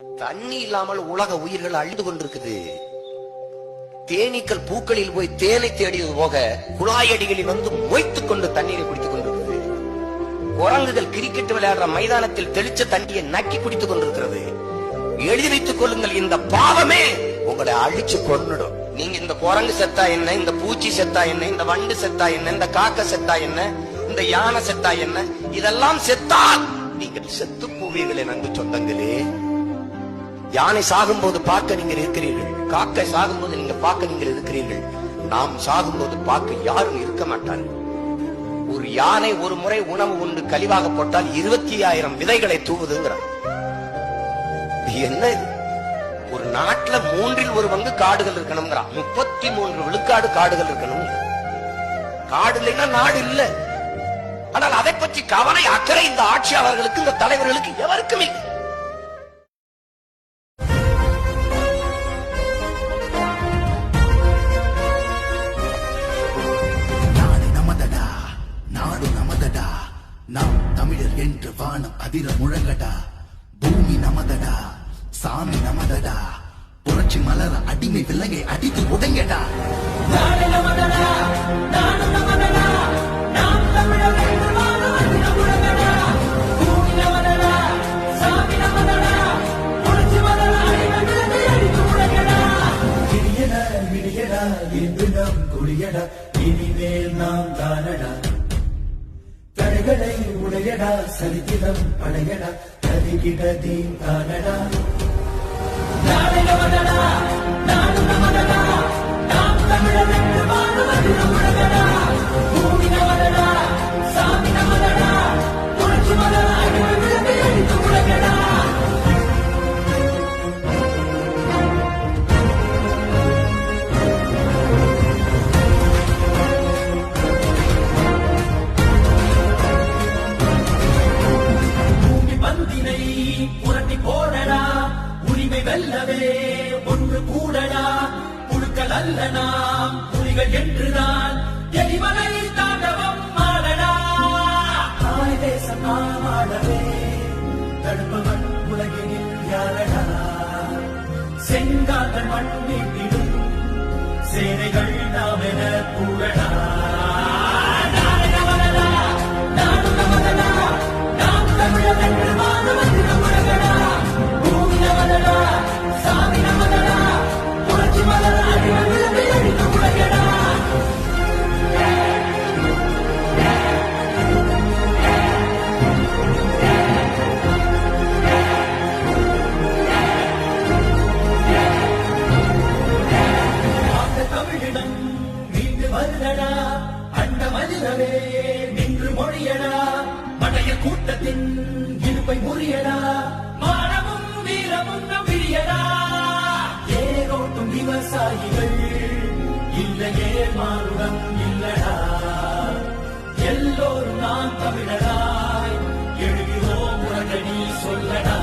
தண்ணி இல்லாமல் உலக உயிர்கள் அழிந்து கொண்டிருக்குது. தேனீக்கள் பூக்களில் போய் தேனை தேடியது போக குழாயடிகளில் வந்து மொய்த்துக் கொண்டு தண்ணீரை குடித்துக் கொண்டிருக்கிறது குரங்குகள் கிரிக்கெட் விளையாடுற மைதானத்தில் தெளிச்ச தண்ணியை நக்கி குடித்துக் கொண்டிருக்கிறது. எழுதி வைத்துக் கொள்ளுங்கள் இந்த பாவமே உங்களை அழிச்சு கொண்டுடும் நீங்க இந்த குரங்கு செத்தா என்ன இந்த பூச்சி செத்தா என்ன இந்த வண்டு செத்தா என்ன இந்த காக்க செத்தா என்ன இந்த யானை செத்தா என்ன இதெல்லாம் செத்தால் நீங்கள் செத்து போவீர்களே நன்கு சொந்தங்களே. யானை சாகும்போது பார்க்க நீங்கள் இருக்கிறீர்கள். காக்கை சாகும்போது நீங்க பார்க்க நீங்கள் இருக்கிறீர்கள். நாம் சாகும்போது பார்க்க யாரும் இருக்க மாட்டார்கள். ஒரு யானை ஒரு முறை உணவு உண்டு கழிவாக போட்டால் இருபத்தி ஆயிரம் விதைகளை தூவுதுங்கிறான் என்ன ஒரு நாட்டுல மூன்றில் ஒரு பங்கு காடுகள் இருக்கணுங்கிறான் முப்பத்தி மூன்று விழுக்காடு காடுகள் இருக்கணும். காடு இல்லைன்னா நாடு இல்ல. ஆனால் அதை பற்றி கவலை அக்கறை இந்த ஆட்சியாளர்களுக்கு இந்த தலைவர்களுக்கு எவருக்கும் இல்லை. நாம் தமிழர் என்று வானம் அதிர முழங்கடா. பூமி நமதடா. சாமி நமதடா. புரட்சி மலர அடிமை விலங்கை அடித்து உடைங்கடா விடியடா விடியடா என்று நாம் குடியடா. இனிமேல் நாம் தானடா தடைகளை உடையடா சரித்திரம் படையடா கதிகிட தீம் தானடா நமதடா. அல்ல நாம் புலிகள் என்றுதான் எரிமலை தாண்டவம் ஆடடா. தாய் தேசம் நாம் ஆடவே தடுப்பவன் உலகினில் யாரடா? செங்காதன் மண் நீட்டிடும் சேனைகள் நாம் என கூடடா மன்னனே நின்று மொழியடா. மடைய கூட்டத்தின் இருப்பை முறியடா. மானமும் வீரமும் நம்பியடா ஏரோட்டும் விவசாயிகள் இல்லையே மானுடம் இல்லடா. எல்லோரும் நான் தமிழராய் எழுகிறோம் உலக சொல்லடா.